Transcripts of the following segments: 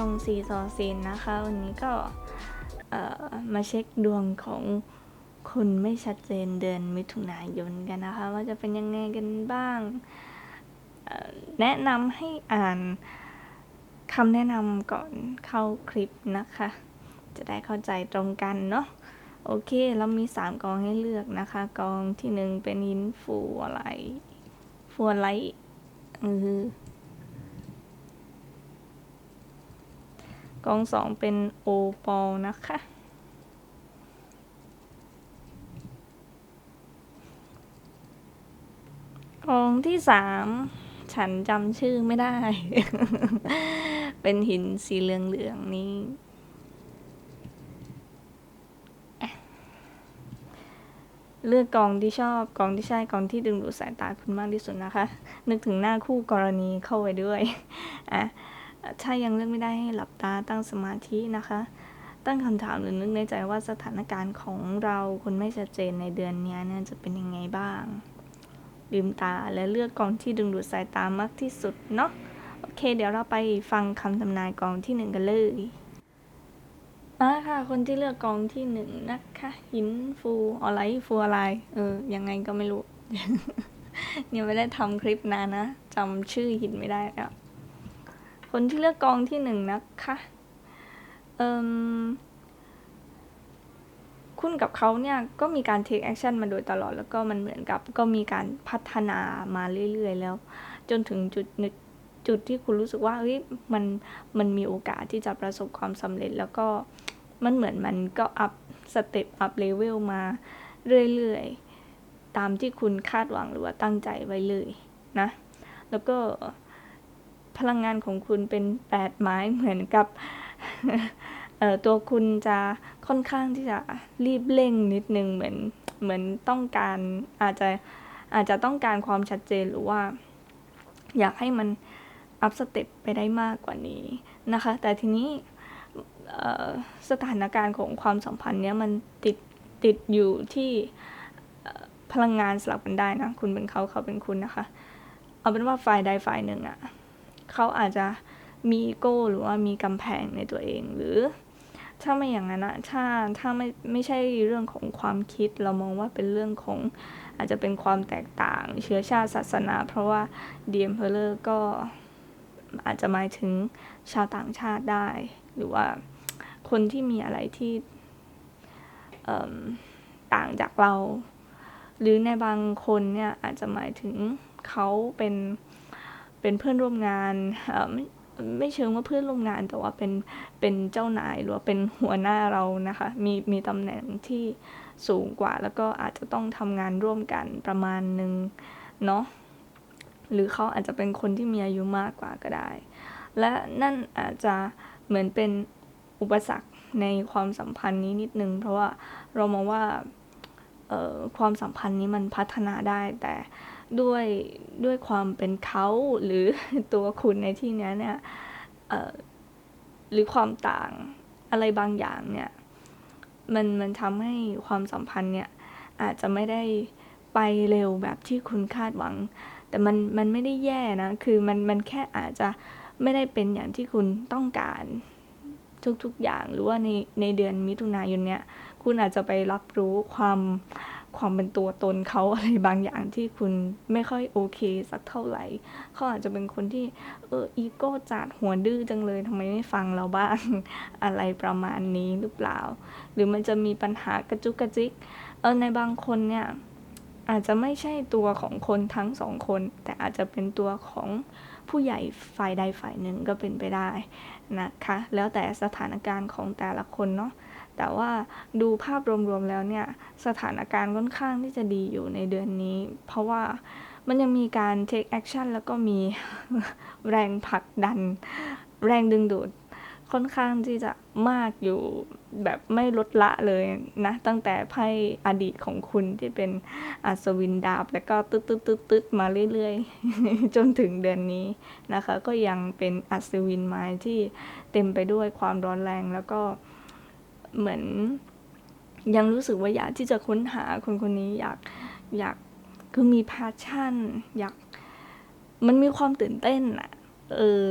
ช่องซีซอซีนนะคะ วันนี้ก็มาเช็คดวงของคุณไม่ชัดเจนเดือนมิถุนายนกันนะคะ ว่าจะเป็นยังไงกันบ้าง แนะนำให้อ่านคำแนะนำก่อนเข้าคลิปนะคะ จะได้เข้าใจตรงกันเนาะโอเค เรามี 3 กองให้เลือกนะคะ กองที่หนึ่งเป็นหินฟูอะไรฟูอะไรเออ กองสองเป็นโอปอลนะคะ กองที่สามฉันจำชื่อไม่ได้ เป็นหินสีเหลืองๆนี้เลือกกองที่ชอบกองที่ใช่กองที่ดึงดูดสายตาคุณมากที่สุดนะคะ นึกถึงหน้าคู่กรณีเข้าไว้ด้วย อะ ถ้ายังเลือกไม่ได้ให้หลับตาตั้งสมาธินะคะ ตั้งคำถามหรือนึกในใจว่าสถานการณ์ของเราคนไม่ชัดเจนในเดือนนี้เนี่ยจะเป็นยังไงบ้างลืมตาและเลือกกองที่ดึงดูดสายตามากที่สุดเนาะโอเค เดี๋ยวเราไปฟังคำทำนายกองที่หนึ่งกันเลยมาค่ะคนที่เลือกกองที่หนึ่งนะคะหินฟูอะไรฟูอะไร เออยังไงก็ไม่รู้ยังไม่ได้ทำคลิปนานนะจำชื่อหินไม่ได้แล้ว คนที่เลือกกองที่หนึ่งนะคะเอ่มคุณกับเขาเนี่ยก็มีการ take action มาโดยตลอด แล้วก็มันเหมือนกับก็มีการพัฒนามาเรื่อยๆแล้ว จนถึงจุดนึงจุดที่คุณรู้สึกว่าเฮ้ยมันมันมีโอกาสที่จะประสบความสำเร็จแล้วก็มันเหมือนมันก็อัพสเต็ปอัพเลเวลมาเรื่อยๆ ตามที่คุณคาดหวังหรือว่าตั้งใจไว้เลยนะ แล้วก็ พลังงานของคุณเป็นแปดไม้เหมือนกับตัวคุณจะค่อนข้างที่จะรีบเร่งนิดนึงเหมือนเหมือนต้องการอาจจะอาจจะต้องการความชัดเจนหรือว่า อยากให้มันอัพสเต็ปไปได้มากกว่านี้นะคะ แต่ทีนี้สถานการณ์ของความสัมพันธ์เนี้ยมันติดติดอยู่ที่พลังงานสลับกันได้นะ คุณเป็นเขาเขาเป็นคุณนะคะ เอาเป็นว่าฝ่ายใดฝ่ายหนึ่งอะ เขาอาจจะมีอีโก้หรือว่ามีกำแพงในตัวเองหรือ ถ้าไม่อย่างนั้นอะถ้าถ้าไม่ไม่ใช่เรื่องของความคิดเรามองว่าเป็นเรื่องของอาจจะเป็นความแตกต่างเชื้อชาติศาสนา เพราะว่าเดีเอ็มเพลเลอร์ก็อาจจะหมายถึงชาวต่างชาติได้ หรือว่าคนที่มีอะไรที่ต่างจากเรา หรือในบางคนเนี่ยอาจจะหมายถึงเขาเป็น เป็นเพื่อนร่วมงานไม่ไม่เชิงว่าเพื่อนร่วมงาน แต่ว่าเป็นเป็นเจ้านายหรือว่าเป็นหัวหน้าเรานะคะมีมีตำแหน่งที่สูงกว่า แล้วก็อาจจะต้องทำงานร่วมกันประมาณหนึ่งเนาะหรือเขาอาจจะเป็นคนที่มีอายุมากกว่าก็ได้ และนั่นอาจจะเหมือนเป็นอุปสรรคในความสัมพันธ์นี้นิดนึง เพราะว่าเรามองว่าความสัมพันธ์นี้มันพัฒนาได้แต่ ด้วยด้วยความเป็นเขาหรือตัวคุณในที่นี้เนี่ยหรือความต่างอะไรบางอย่างเนี่ยมันมันทำให้ความสัมพันธ์เนี่ยอาจจะไม่ได้ไปเร็วแบบที่คุณคาดหวัง แต่มันมันไม่ได้แย่นะ คือมันมันแค่อาจจะไม่ได้เป็นอย่างที่คุณต้องการทุกๆอย่างหรือว่าในในเดือนมิถุนายนเนี่ยคุณอาจจะไปรับรู้ความ ความเป็นตัวตนเขาอะไรบางอย่างที่คุณไม่ค่อยโอเคสักเท่าไหร่เขาอาจจะเป็นคนที่เอออีโก้จัดหัวดื้อจังเลยทำไมไม่ฟังเราบ้าง อะไรประมาณนี้หรือเปล่า หรือมันจะมีปัญหากระจุกกระจิกเออในบางคนเนี่ยอาจจะไม่ใช่ตัวของคนทั้งสองคน แต่อาจจะเป็นตัวของผู้ใหญ่ฝ่ายใดฝ่ายหนึ่งก็เป็นไปได้นะคะ แล้วแต่สถานการณ์ของแต่ละคนเนาะ แต่ว่าดูภาพรวมๆแล้วเนี่ยสถานการณ์ค่อนข้างที่จะดีอยู่ในเดือนนี้ เพราะว่ามันยังมีการ take action แล้วก็มีแรงผลักดัน แรงดึงดูดค่อนข้างที่จะมากอยู่แบบไม่ลดละเลยนะ ตั้งแต่ไพ่อดีตของคุณที่เป็นอัศวินดาบ แล้วก็ตึ๊ดตึ๊ดตึ๊ดตึ๊ดมาเรื่อยๆ จนถึงเดือนนี้นะคะ ก็ยังเป็นอัศวินไม้ที่เต็มไปด้วยความร้อนแรงแล้วก็ เหมือน ยังรู้สึกว่าอยากที่จะค้นหาคนคนนี้อยากอยากคือมี passion อยาก มันมีความตื่นเต้นอะเออ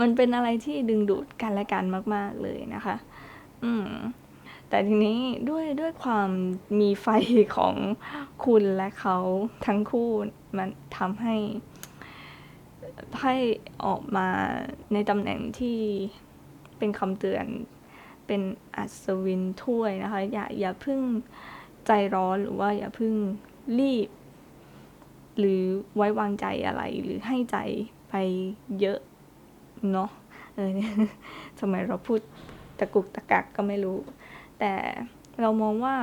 มันเป็นอะไรที่ดึงดูดกันและกันมาก ๆ เลยนะคะ อืม แต่ทีนี้ด้วยด้วยความมีไฟของคุณและเขาทั้งคู่มันทำให้ไพ่ออกมาในตำแหน่งที่เป็นคำเตือน เป็นอัศวินถ้วยนะคะ อย่าอย่าเพิ่งใจร้อนหรือว่าอย่าเพิ่งรีบ หรือไว้วางใจอะไรหรือให้ใจไปเยอะเนาะเออทำไมเราพูดตะกุกตะกักก็ไม่รู้ แต่เรามองว่า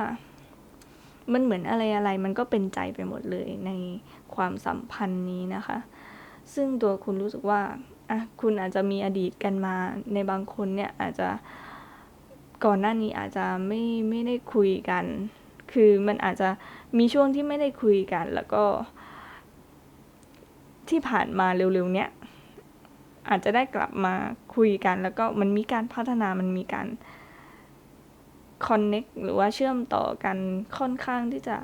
มันเหมือนอะไรอะไรมันก็เป็นใจไปหมดเลยในความสัมพันธ์นี้นะคะ ซึ่งตัวคุณรู้สึกว่าอะคุณอาจจะมีอดีตกันมาในบางคนเนี่ยอาจจะ ก่อนหน้านี้อาจจะไม่ไม่ได้คุยกัน คือมันอาจจะมีช่วงที่ไม่ได้คุยกัน แล้วก็ ที่ผ่านมาเร็วๆเนี้ยอาจจะได้กลับมาคุยกัน แล้วก็มันมีการพัฒนามันมีการคอนเน็กหรือว่าเชื่อมต่อกันค่อนข้างที่จะ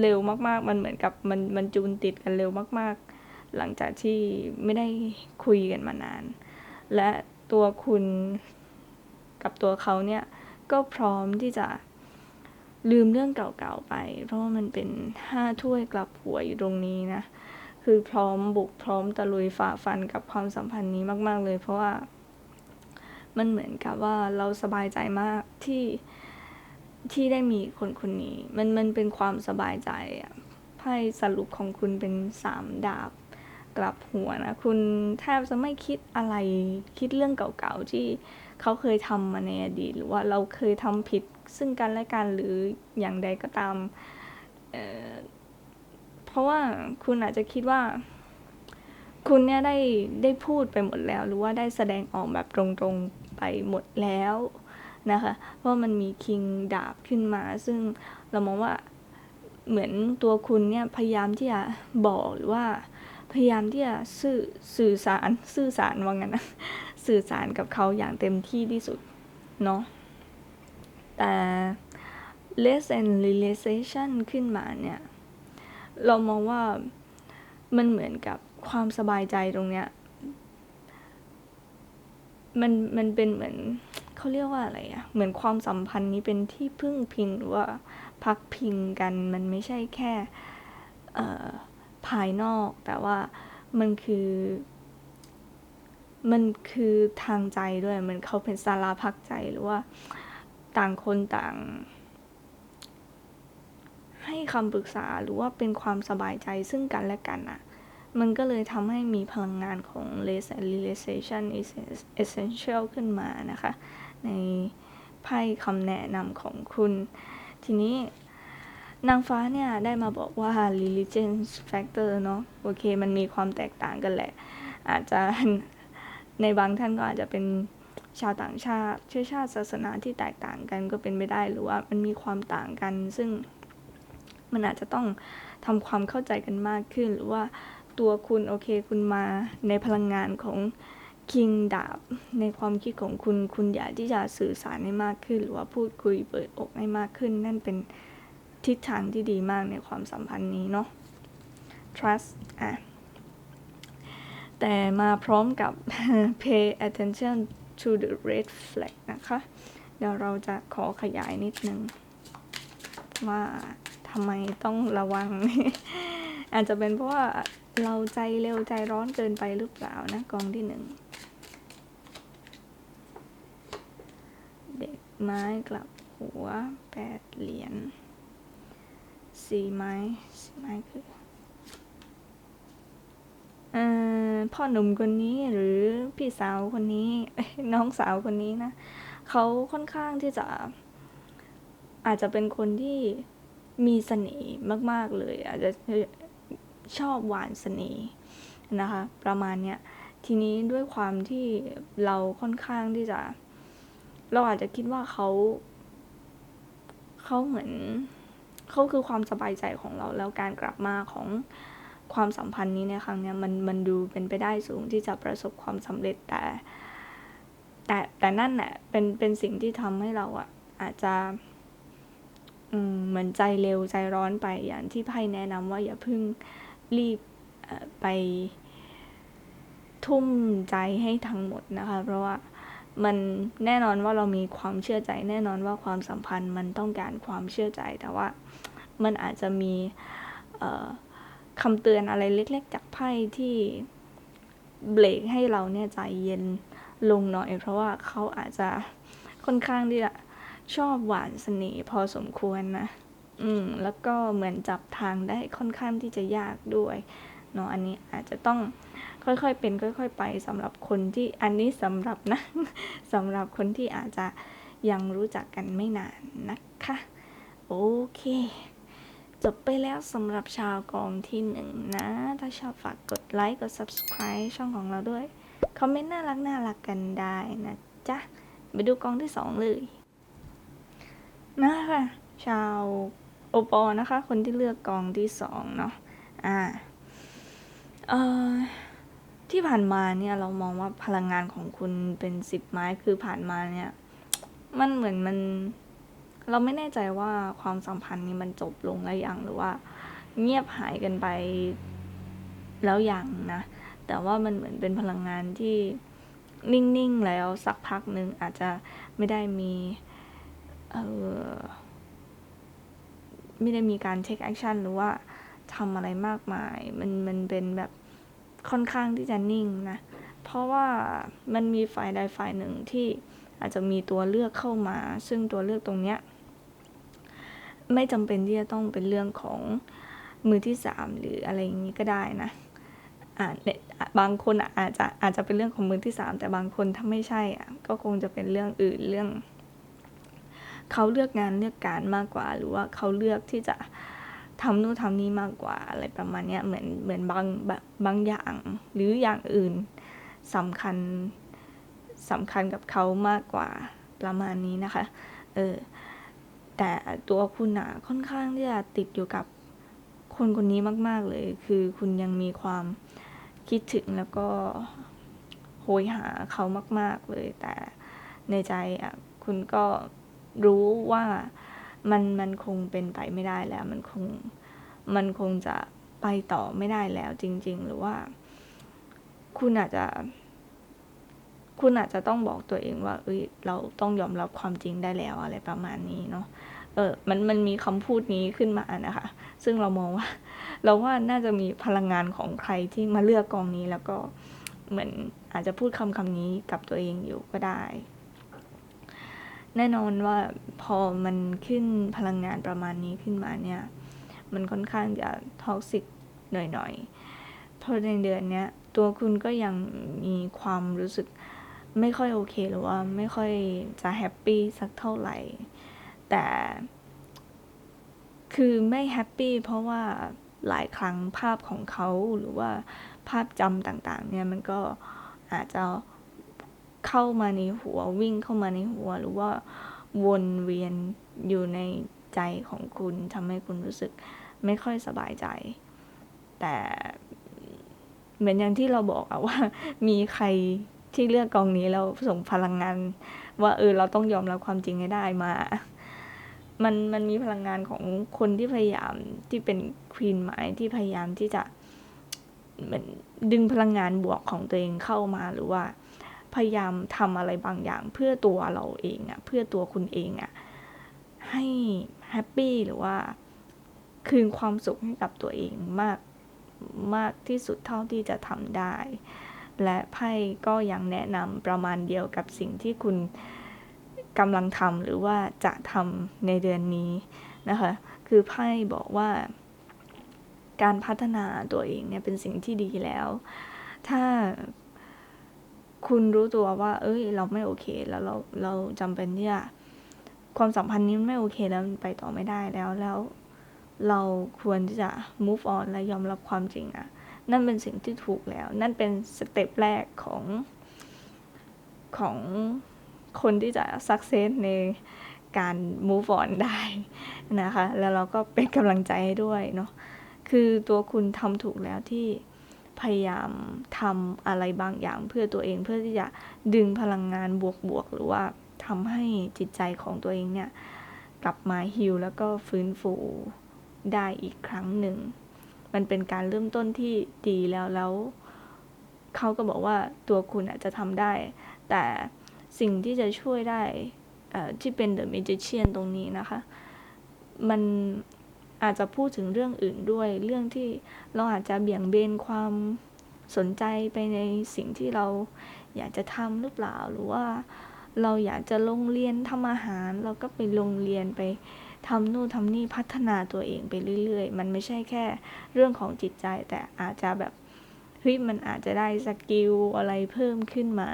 เร็วมากๆ มันเหมือนกับมันมันจูนติดกันเร็วมากๆ หลังจากที่ไม่ได้คุยกันมานาน และตัวคุณ กับตัวเขาเนี่ยก็พร้อมที่จะลืมเรื่องเก่าๆไป เพราะว่ามันเป็นห้าถ้วยกลับหัวอยู่ตรงนี้นะ คือพร้อมบุกพร้อมตะลุยฝ่าฟันกับความสัมพันธ์นี้มาก ๆ เลย เพราะว่ามันเหมือนกับว่าเราสบายใจมากที่ที่ได้มีคนคนนี้ มันมันเป็นความสบายใจอะไพ่สรุปของคุณเป็นสามดาบกลับหัวนะ คุณแทบจะไม่คิดอะไรคิดเรื่องเก่าๆที่ เขาเคยทำมาในอดีต หรือว่าเราเคยทำผิดซึ่งกันและกันหรืออย่างใดก็ตามเเพราะว่าคุณอาจจะคิดว่า คุณเนี่ยได้ได้พูดไปหมดแล้ว หรือว่าได้แสดงออกแบบตรงๆไปหมดแล้วนะคะเพราะมันมีคิงดาบขึ้นมา ซึ่งเรามองว่าเหมือนตัวคุณเนี่ยพยายามที่จะบอกหรือว่าพยายามที่จะสื่อสื่อสารสื่อสารว่างั้นนะ สื่อสารกับเขาอย่างเต็มที่ที่สุด เนาะแต่ less and realization ขึ้นมาเนี่ย เรามองว่ามันเหมือนกับความสบายใจตรงเนี้ย มันมันเป็นเหมือนเขาเรียกว่าอะไรอะเหมือนความสัมพันธ์นี้เป็นที่พึ่งพิงหรือว่าพักพิงกัน มันไม่ใช่แค่ภายนอก แต่ว่ามันคือ มันคือทางใจด้วยมันเขาเป็นสาราพักใจหรือว่าต่างคนต่าง ให้คำปรึกษาหรือว่าเป็นความสบายใจซึ่งกันและกันอะมันก็เลยทำให้มีพลังงานของ less and realization is essential ขึ้นมานะคะ ในไพ่คำแนะนำของคุณ ทีนี้นางฟ้าเนี่ย ได้มาบอกว่า religion factor เนาะโอเค มันมีความแตกต่างกันแหละ อาจจะ ในบางท่านก็อาจจะเป็นชาวต่างชาติเชื้อชาติศาสนาที่แตกต่างกันก็เป็นไปได้หรือว่ามันมีความต่างกัน ซึ่งมันอาจจะต้องทำความเข้าใจกันมากขึ้น หรือว่าตัวคุณโอเคคุณมาในพลังงานของคิงดาบในความคิดของคุณคุณอยากที่จะสื่อสารให้มากขึ้น หรือว่าพูดคุยเปิดอกให้มากขึ้น นั่นเป็นทิศทางที่ดีมากในความสัมพันธ์นี้เนาะ trust อะ แต่มาพร้อมกับ pay attention to the red flag นะคะ เดี๋ยวเราจะขอขยายนิดนึง ว่าทำไมต้องระวัง อาจจะเป็นเพราะว่าเราใจเร็วใจร้อนเกินไปหรือเปล่านะกองที่หนึ่งเด็กไม้กลับหัวแปดเหรียญสี่ไม้สี่ไม้คือ พ่อหนุ่มคนนี้หรือพี่สาวคนนี้น้องสาวคนนี้นะเขาค่อนข้างที่จะ อาจจะเป็นคนที่มีเสน่ห์มาก ๆ เลย อาจจะชอบหวานเสน่ห์นะคะ ประมาณเนี้ยทีนี้ด้วยความที่เราค่อนข้างที่จะ เราอาจจะคิดว่าเขาเขาเหมือนเขาคือความสบายใจของเราแล้วการกลับมาของ ความสัมพันธ์นี้ในครั้งนี้มันมันดูเป็นไปได้สูงที่จะประสบความสำเร็จแต่ แต่แต่นั่นแหละเป็นเป็นสิ่งที่ทำให้เราอะอาจจะเหมือนใจเร็วใจร้อนไปอย่างที่ไพ่แนะนำว่าอย่าเพิ่งรีบไปทุ่มใจให้ทั้งหมดนะคะ เพราะว่ามันแน่นอนว่าเรามีความเชื่อใจ แน่นอนว่าความสัมพันธ์มันต้องการความเชื่อใจ แต่ว่ามันอาจจะมี คำเตือนอะไรเล็กๆ จากไพ่ที่เบรกให้เราเนี่ยใจเย็นลงหน่อย เพราะว่าเขาอาจจะค่อนข้างที่จะชอบหวานเสน่ห์พอสมควรนะ อืม แล้วก็เหมือนจับทางได้ค่อนข้างที่จะยากด้วยเนาะ อันนี้อาจจะต้องค่อยๆเป็น ค่อย ๆ ไปสำหรับคนที่อันนี้สำหรับนะสำหรับคนที่อาจจะยังรู้จักกันไม่นานนะคะ โอเค จบไปแล้วสำหรับชาวกองที่หนึ่งนะ ถ้าชอบฝากกดไลค์ กด subscribe ช่องของเราด้วย คอมเมนต์น่ารักน่ารักกันได้นะจ๊ะ ไปดูกองที่สองเลยนะคะชาวโอปอนะคะ คนที่เลือกกองที่สองเนาะ อ่า เอ่อ ที่ผ่านมาเนี่ยเรามองว่าพลังงานของคุณเป็นสิบไม้ คือผ่านมาเนี่ย มันเหมือนมัน เราไม่แน่ใจว่าความสัมพันธ์นี้มันจบลงแล้วยังหรือว่า เงียบหายกันไปแล้วยังนะ แต่ว่ามันเหมือนเป็นพลังงานที่นิ่งๆแล้วสักพักหนึ่งอาจจะไม่ได้มีเออไม่ได้มีการเทคแอคชั่นหรือว่าทำอะไรมากมาย มันมันเป็นแบบค่อนข้างที่จะนิ่งนะ เพราะว่ามันมีฝ่ายใดฝ่ายหนึ่งที่อาจจะมีตัวเลือกเข้ามา ซึ่งตัวเลือกตรงเนี้ย ไม่จำเป็นที่จะต้องเป็นเรื่องของมือที่สามหรืออะไรอย่างนี้ก็ได้นะอ่าเนี่ยบางคนอาจจะอาจจะเป็นเรื่องของมือที่สามแต่บางคนถ้าไม่ใช่อะก็คงจะเป็นเรื่องอื่นเรื่องเขาเลือกงานเลือกการมากกว่า หรือว่าเขาเลือกที่จะทำนู่นทำนี่มากกว่าอะไรประมาณนี้เหมือนเหมือนบางบางอย่าง หรืออย่างอื่นสำคัญสำคัญกับเขามากกว่าประมาณนี้นะคะ เออ แต่ตัวคุณอะค่อนข้างที่จะติดอยู่กับคนคนนี้มาก ๆ เลย คือคุณยังมีความคิดถึงแล้วก็โหยหาเขามาก ๆ เลย แต่ในใจอะคุณก็รู้ว่ามันมันคงเป็นไปไม่ได้แล้ว มันคงมันคงจะไปต่อไม่ได้แล้วจริง ๆ หรือว่า คุณอาจจะ คุณอาจจะต้องบอกตัวเองว่า เอ้ย เราต้องยอมรับความจริงได้แล้วอะไรประมาณนี้เนาะ เออ มัน มันมีคำพูดนี้ขึ้นมานะคะ ซึ่งเรามองว่า เราว่าน่าจะมีพลังงานของใครที่มาเลือกกองนี้แล้วก็เหมือนอาจจะพูดคำคำนี้กับตัวเองอยู่ก็ได้ แน่นอนว่าพอมันขึ้นพลังงานประมาณนี้ขึ้นมาเนี่ย มันค่อนข้างจะท็อกซิกหน่อยๆเพราะในเดือนนี้ตัวคุณก็ยังมีความรู้สึก ไม่ค่อยโอเคหรือว่าไม่ค่อยจะแฮปปี้สักเท่าไหร่ แต่ คือไม่แฮปปี้เพราะว่าหลายครั้งภาพของเขาหรือว่าภาพจำต่างๆ เนี่ยมันก็อาจจะเข้ามาในหัววิ่งเข้ามาในหัว หรือว่าวนเวียนอยู่ในใจของคุณทำให้คุณรู้สึกไม่ค่อยสบายใจ แต่เหมือนอย่างที่เราบอกอะว่า มีใคร ที่เลือกกองนี้แล้วส่งพลังงาน ว่าเออเราต้องยอมรับความจริงให้ได้มา มันมันมีพลังงานของคนที่พยายามที่เป็นควีนไม้ที่พยายามที่จะเหมือนดึงพลังงานบวกของตัวเองเข้ามาหรือว่า พยายามทำอะไรบางอย่างเพื่อตัวเราเองอะเพื่อตัวคุณเองอะให้แฮปปี้หรือว่าคืนความสุขให้กับตัวเองมากมากที่สุดเท่าที่จะทำได้ และไพ่ก็ยังแนะนำประมาณเดียวกับสิ่งที่คุณกำลังทำหรือว่าจะทำในเดือนนี้นะคะ คือไพ่บอกว่า การพัฒนาตัวเองเนี่ยเป็นสิ่งที่ดีแล้ว ถ้าคุณรู้ตัวว่า เอ้ย เราไม่โอเค แล้วเราเราจำเป็นที่จะความสัมพันธ์นี้ไม่โอเคแล้วไปต่อไม่ได้แล้วแล้ว เราควรที่จะ move on และยอมรับความจริงอะ นั่นเป็นสิ่งที่ถูกแล้ว นั่นเป็นสเต็ปแรกของของคนที่จะ success ในการ move on ได้นะคะ แล้วเราก็เป็นกำลังใจให้ด้วยเนาะ คือตัวคุณทำถูกแล้วที่พยายามทำอะไรบางอย่างเพื่อตัวเองเพื่อที่จะดึงพลังงานบวกๆ หรือว่าทำให้จิตใจของตัวเองเนี่ย กลับมาฮิลแล้วก็ฟื้นฟูได้อีกครั้งหนึ่ง มันเป็นการเริ่มต้นที่ดีแล้วแล้วเขาก็บอกว่าตัวคุณอาจจะทำได้ แต่สิ่งที่จะช่วยได้ที่เป็น The Magician ตรงนี้นะคะ มันอาจจะพูดถึงเรื่องอื่นด้วย เรื่องที่เราอาจจะเบี่ยงเบนความสนใจไปในสิ่งที่เราอยากจะทำหรือเปล่า หรือว่าเราอยากจะลงเรียนทำอาหาร เราก็ไปลงเรียนไป ทำนู่นทำนี่พัฒนาตัวเองไปเรื่อย ๆ มันไม่ใช่แค่เรื่องของจิตใจ แต่อาจจะแบบเฮ้ยมันอาจจะได้สกิลอะไรเพิ่มขึ้นมา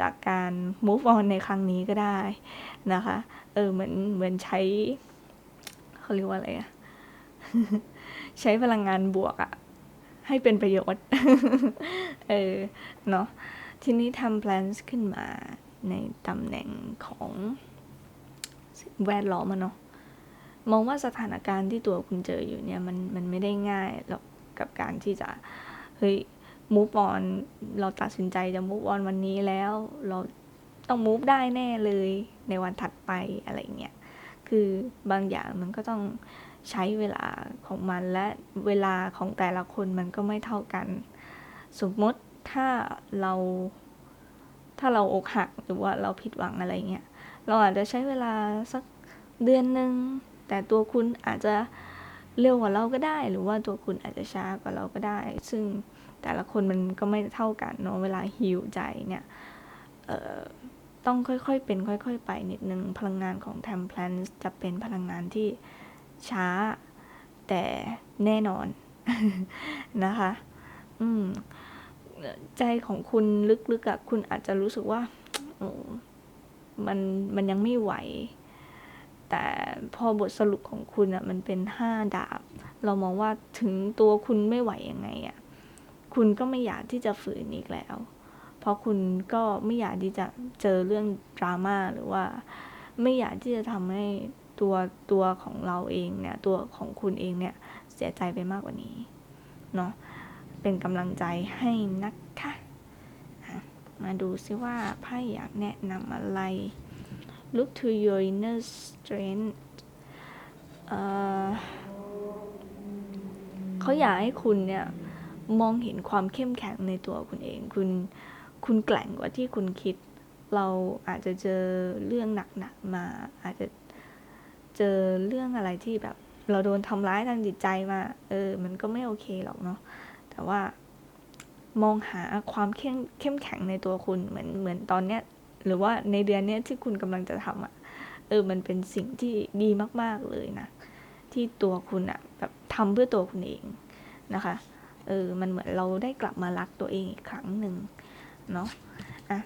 จากการ move on ในครั้งนี้ก็ได้นะคะ เออเหมือนเหมือนใช้เขาเรียกว่าอะไรอะใช้พลังงานบวกอะให้เป็นประโยชน์ เออ เนาะ ทีนี้ทำ plans ขึ้นมาในตำแหน่งของสิ่งแวดล้อมอะเนาะ มองว่าสถานการณ์ที่ตัวคุณเจออยู่เนี่ยมันมันไม่ได้ง่ายหรอกกับการที่จะเฮ้ย move on เราตัดสินใจจะ move on วันนี้แล้ว เราต้อง move ได้แน่เลยในวันถัดไปอะไรเงี้ยคือบางอย่างมันก็ต้องใช้เวลาของมันและเวลาของแต่ละคนมันก็ไม่เท่ากัน สมมติถ้าเราถ้าเราอกหักหรือว่าเราผิดหวังอะไรเงี้ยเราอาจจะใช้เวลาสักเดือนหนึ่ง แต่ตัวคุณอาจจะเร็วกว่าเราก็ได้ หรือว่าตัวคุณอาจจะช้ากว่าเราก็ได้ ซึ่งแต่ละคนมันก็ไม่เท่ากันเนาะเวลาฮิวใจเนี่ยต้องค่อยๆเป็นค่อย ๆ ไปนิดนึงพลังงานของ t e m p l a n จะเป็นพลังงานที่ช้าแต่แน่นอนนะคะ อืม ใจของคุณลึกๆอะคุณอาจจะรู้สึกว่า มันมันยังไม่ไหว แต่พอบทสรุปของคุณอะมันเป็นห้าดาบ เรามองว่าถึงตัวคุณไม่ไหวยังไงอะคุณก็ไม่อยากที่จะฝืนอีกแล้ว เพราะคุณก็ไม่อยากที่จะเจอเรื่องดราม่าหรือว่า ไม่อยากที่จะทำให้ตัวตัวของเราเองเนี่ยตัวของคุณเองเนี่ยเสียใจไปมากกว่านี้เนาะเป็นกำลังใจให้นะคะ มาดูซิว่าไพ่อยากแนะนำอะไร look to your inner strength เขาอยากให้คุณเนี่ย มองเห็นความเข้มแข็งในตัวคุณเอง คุณ คุณแกล่งกว่าที่คุณคิด เราอาจจะเจอเรื่องหนักๆมา อาจจะเจอเรื่องอะไรที่แบบ เราโดนทำร้ายทางจิตใจมา เออ มันก็ไม่โอเคหรอกเนาะ แต่ว่ามองหาความเข้มเข้มแข็งในตัวคุณเหมือนเหมือนตอนเนี้ย หรือว่าในเดือนนี้ที่คุณกำลังจะทำอะ่ะเออมันเป็นสิ่งที่ดีมาก ๆเลยนะ ที่ตัวคุณอะ่ะแบบทำเพื่อตัวคุณเองนะคะเออมันเหมือนเราได้กลับมารักตัวเองอีกครั้งหนึ่งเนาะอะ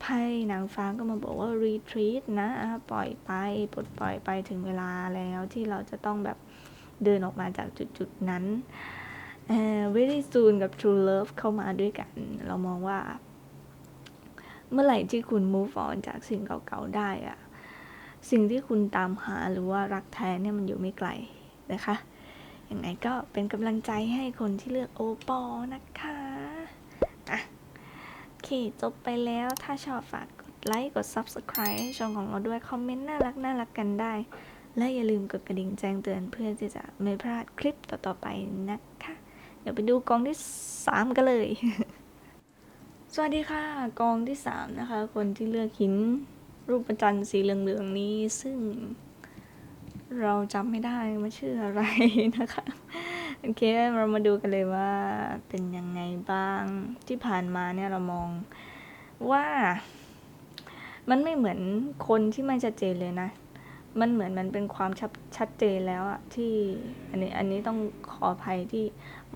ไพ่นางฟ้าก็มาบอกว่า retreat นะปล่อยไปปลดปล่อยไปถึงเวลาแล้วที่เราจะต้องแบบเดินออกมาจากจุดๆนั้น very soon กับ true love เข้ามาด้วยกัน เรามองว่า เมื่อไหร่ที่คุณ move on จากสิ่งเก่าๆได้อะสิ่งที่คุณตามหาหรือว่ารักแท้เนี่ยมันอยู่ไม่ไกลนะคะอย่างไรก็เป็นกำลังใจให้คนที่เลือกโอปอนะคะอะโอเค จบไปแล้วถ้าชอบฝากกดไลค์กด subscribe ให้ช่องของเราด้วย คอมเมนต์น่ารักน่ารักกันได้ และอย่าลืมกดกระดิ่งแจ้งเตือนเพื่อที่จะไม่พลาดคลิปต่อๆไปนะคะ เดี๋ยวไปดูกองที่สามกันเลย สวัสดีค่ะ กองที่สามนะคะ คนที่เลือกหินรูปประจันทร์สีเหลืองๆนี้ ซึ่งเราจำไม่ได้ว่าชื่ออะไรนะคะ โอเค เรามาดูกันเลยว่าเป็นยังไงบ้างที่ผ่านมาเนี่ยเรามองว่า มันไม่เหมือนคนที่ไม่ชัดเจนเลยนะ มันเหมือนมันเป็นความชัดชัดเจนแล้วอะที่อันนี้อันนี้ต้องขออภัยที่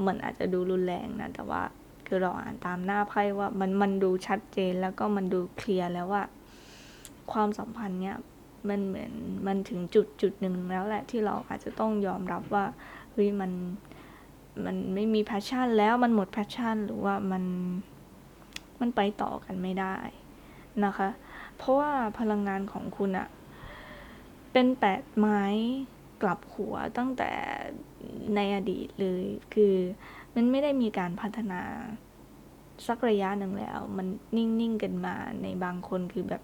มันอาจจะดูรุนแรงนะ แต่ว่า คือเราอ่านตามหน้าไพ่ว่ามันมันดูชัดเจนแล้วก็มันดูเคลียร์แล้วว่า ความสัมพันธ์เนี้ยมันเหมือนมันถึงจุดจุดหนึ่งแล้วแหละที่เราอาจจะต้องยอมรับว่าเฮ้ยมันมันไม่มีแพชชั่นแล้วมันหมดแพชชั่นหรือว่ามันมันไปต่อกันไม่ได้นะคะ เพราะว่าพลังงานของคุณอะเป็นแปดไม้กลับหัวตั้งแต่ในอดีตเลยคือ มันไม่ได้มีการพัฒนาสักระยะหนึ่งแล้ว มันนิ่งๆกันมาในบางคนคือแบบ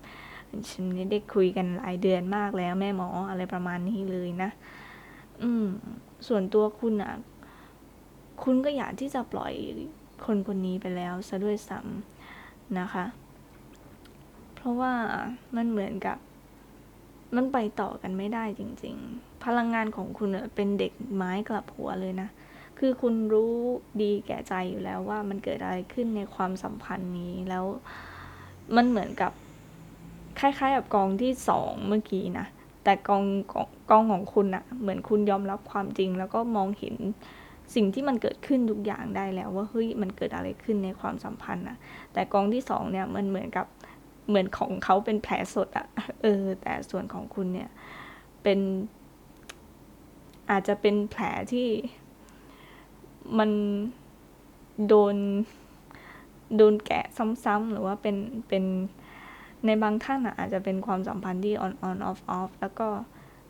ฉันได้คุยกันหลายเดือนมากแล้ว แม่หมออะไรประมาณนี้เลยนะ อืม ส่วนตัวคุณอะคุณก็อยากที่จะปล่อยคนคนนี้ไปแล้วซะด้วยซ้ำนะคะ เพราะว่ามันเหมือนกับ มันไปต่อกันไม่ได้จริง ๆ พลังงานของคุณเป็นเด็กไม้กลับหัวเลยนะ คือคุณรู้ดีแก่ใจอยู่แล้วว่ามันเกิดอะไรขึ้นในความสัมพันธ์นี้แล้วมันเหมือนกับคล้ายๆกับกองที่สองเมื่อกี้นะแต่กองกองกองของคุณอะเหมือนคุณยอมรับความจริง แล้วก็มองเห็นสิ่งที่มันเกิดขึ้นทุกอย่างได้แล้วว่าเฮ้ยมันเกิดอะไรขึ้นในความสัมพันธ์อะแต่กองที่สองเนี่ยมันเหมือนกับเหมือนของเขาเป็นแผลสดอะเออ แต่ส่วนของคุณเนี่ยเป็นอาจจะเป็นแผลที่ มันโดนโดนแกะซ้ำๆหรือว่าเป็นเป็นในบางท่านอะอาจจะเป็นความสัมพันธ์ที่ on on off off แล้วก็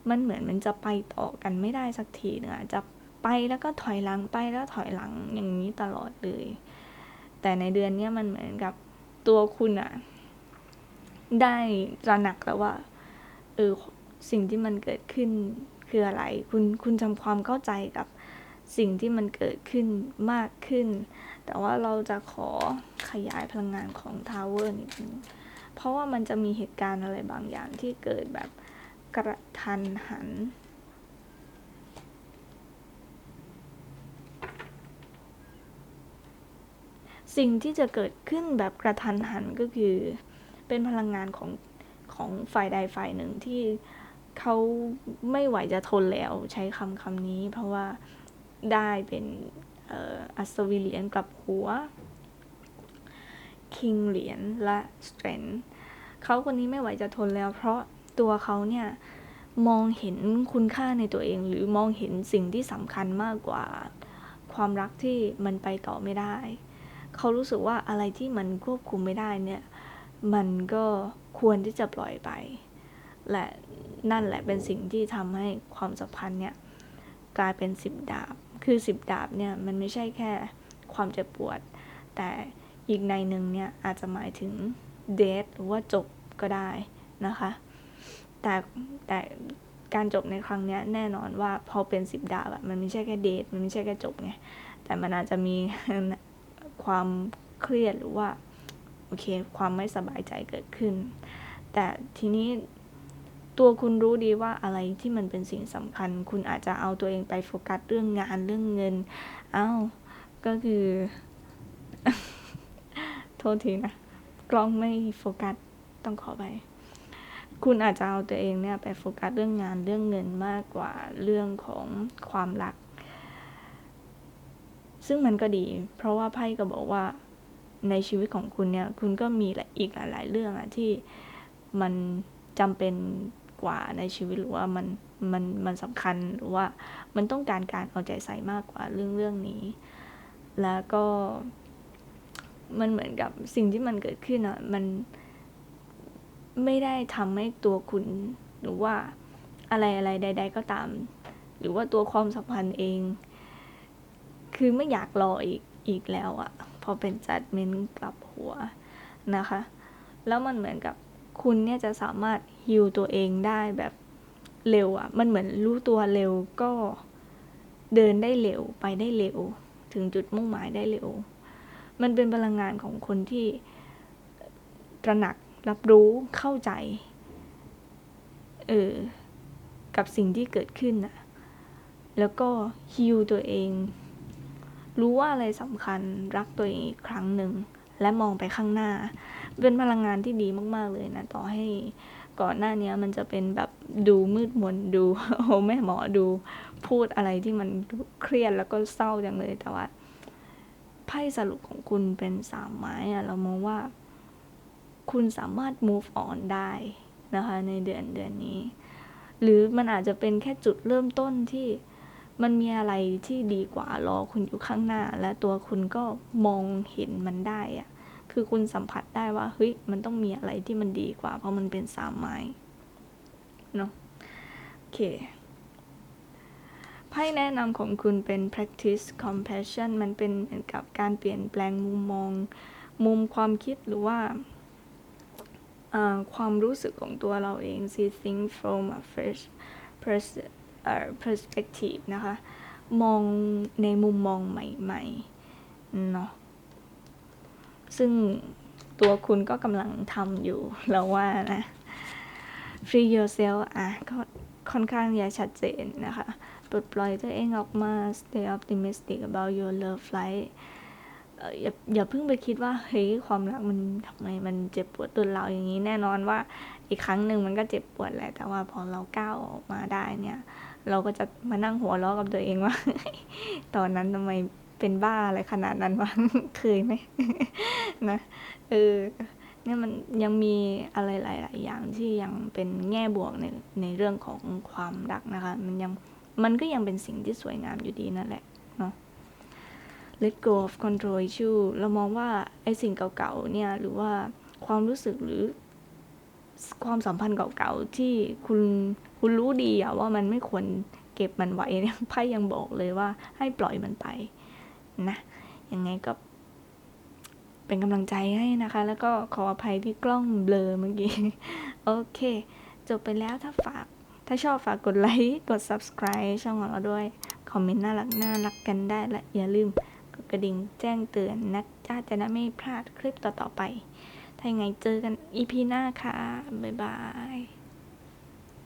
มันเหมือนมันจะไปต่อกันไม่ได้สักทีเนะจะไปแล้วก็ถอยหลังไปแล้วถอยหลังอย่างนี้ตลอดเลย แต่ในเดือนนี้มันเหมือนกับตัวคุณอะได้ระหนักแล้วว่าเออสิ่งที่มันเกิดขึ้นคืออะไร คุณคุณทำความเข้าใจกับ สิ่งที่มันเกิดขึ้นมากขึ้น แต่ว่าเราจะขอขยายพลังงานของทาวเวอร์นิดนึง เพราะว่ามันจะมีเหตุการณ์อะไรบางอย่างที่เกิดแบบกระทันหัน สิ่งที่จะเกิดขึ้นแบบกระทันหันก็คือ เป็นพลังงานของของฝ่ายใดฝ่ายหนึ่งที่เขาไม่ไหวจะทนแล้วใช้คำคำนี้ เพราะว่า ได้เป็นอัศวินเหรียญกลับหัว คิงเหรียญและสเตรนเขาคนนี้ไม่ไหวจะทนแล้ว เพราะตัวเขาเนี่ยมองเห็นคุณค่าในตัวเอง หรือมองเห็นสิ่งที่สำคัญมากกว่า ความรักที่มันไปต่อไม่ได้ เขารู้สึกว่าอะไรที่มันควบคุมไม่ได้เนี่ย มันก็ควรที่จะปล่อยไป และนั่นแหละเป็นสิ่งที่ทำให้ความสัมพันธ์เนี่ย กลายเป็นสิบดาบ คือสิบดาบเนี่ยมันไม่ใช่แค่ความเจ็บปวด แต่อีกในหนึ่งเนี่ยอาจจะหมายถึงเดทหรือว่าจบก็ได้นะคะ แต่แต่การจบในครั้งนี้แน่นอนว่าพอเป็นสิบดาบอะมันไม่ใช่แค่เดทมันไม่ใช่แค่จบไงแต่มันอาจจะมีความเครียดหรือว่าโอเคความไม่สบายใจเกิดขึ้น แต่ทีนี้ ตัวคุณรู้ดีว่าอะไรที่มันเป็นสิ่งสำคัญ คุณอาจจะเอาตัวเองไปโฟกัสเรื่องงานเรื่องเงิน เอา้า ก็คือ โทษทีนะ กล้องไม่โฟกัส ต้องขอไปคุณอาจจะเอาตัวเองเนี่ยไปโฟกัสเรื่องงานเรื่องเงินมากกว่าเรื่องของความรัก ซึ่งมันก็ดี เพราะว่าไพ่ก็บอกว่าในชีวิตของคุณเนี่ย คุณก็มีอีกหลาย ๆ เรื่องอะที่มันจำเป็น กว่าในชีวิตหรือว่ามันมันมันสำคัญหรือว่ามันต้องการการเอาใจใส่มากกว่าเรื่องเรื่องนี้ แล้วก็มันเหมือนกับสิ่งที่มันเกิดขึ้นอะมันไม่ได้ทำให้ตัวคุณหรือว่าอะไรอะไรใด ๆ ก็ตาม หรือว่าตัวความสัมพันธ์เอง คือไม่อยากรออีกอีกแล้วอะพอเป็นจัดเมนกลับหัวนะคะ แล้วมันเหมือนกับคุณเนี่ยจะสามารถ ฮิลตัวเองได้แบบเร็วอะ่ะ มันเหมือนรู้ตัวเร็วก็เดินได้เร็วไปได้เร็ว ถึงจุดมุ่งหมายได้เร็ว มันเป็นพลังงานของคนที่ตระหนักรับรู้เข้าใจ เออ กับสิ่งที่เกิดขึ้นอะแล้วก็ฮิลตัวเอง รู้ว่าอะไรสำคัญรักตัวเองอีกครั้งหนึ่ง และมองไปข้างหน้า เป็นพลังงานที่ดีมาก ๆ เลยนะ ต่อให้ ก่อนหน้านี้มันจะเป็นแบบดูมืดมนดูโอ้แม่หมอดูพูดอะไรที่มันเครียดแล้วก็เศร้าจังเลยแต่ว่าไพ่สรุปของคุณเป็นสามไม้อะเรามองว่า คุณสามารถ move on ได้นะคะในเดือนเดือนนี้ หรือมันอาจจะเป็นแค่จุดเริ่มต้นที่มันมีอะไรที่ดีกว่ารอคุณอยู่ข้างหน้า และตัวคุณก็มองเห็นมันได้อะ คือคุณสัมผัสได้ว่าเฮ้ยมันต้องมีอะไรที่มันดีกว่า เพราะมันเป็นสามไม้เนาะโอเคไพ่แนะนำของคุณเป็น practice compassion มันเป็นเหมือนกับการเปลี่ยนแปลงมุมมอง มุมความคิดหรือว่าความรู้สึกของตัวเราเอง see things from a fresh perspective นะคะ มองในมุมมองใหม่ๆ เนาะ ซึ่งตัวคุณก็กำลังทำอยู่เราว่านะ free yourself อะก็ค่อนข้างจะชัดเจนนะคะปลดปล่อยตัวเองออกมา stay optimistic about your love life เอ่ออย่าอย่าเพิ่งไปคิดว่าเฮ้ยความรักมันทำไมมันเจ็บปวดตัวเราอย่างนี้แน่นอนว่าอีกครั้งหนึ่งมันก็เจ็บปวดแหละ แต่ว่าพอเราก้าวออกมาได้เนี่ย เราก็จะมานั่งหัวเราะกับตัวเองว่า ตอนนั้นทำไม เป็นบ้าอะไรขนาดนั้นวะเคยไหมนะเออเนี่ยมันยังมีอะไรหลาย ๆ อย่างที่ยังเป็นแง่บวกในในเรื่องของความรักนะคะ มันยังมันก็ยังเป็นสิ่งที่สวยงามอยู่ดีนั่นแหละเนาะ let go of control issue เรามองว่าไอ้สิ่งเก่า ๆ เนี่ย หรือว่าความรู้สึกหรือความสัมพันธ์เก่า ๆ ที่คุณคุณรู้ดีอะว่ามันไม่ควรเก็บมันไว้เนี่ยไพ่ยังบอกเลยว่าให้ปล่อยมันไป นะยังไงก็เป็นกำลังใจให้นะคะ แล้วก็ขออภัยที่กล้องเบลอเมื่อกี้ โอเค จบไปแล้วถ้าฝาก ถ้าชอบฝากกดไลค์ กด subscribe ช่องของเราด้วย คอมเมนต์น่ารักน่ารักกันได้และอย่าลืมกดกระดิ่งแจ้งเตือนนะจ้าจะได้ไม่พลาดคลิปต่อๆไป ถ้ายังไงเจอกัน EP หน้าค่ะ บ๊ายบาย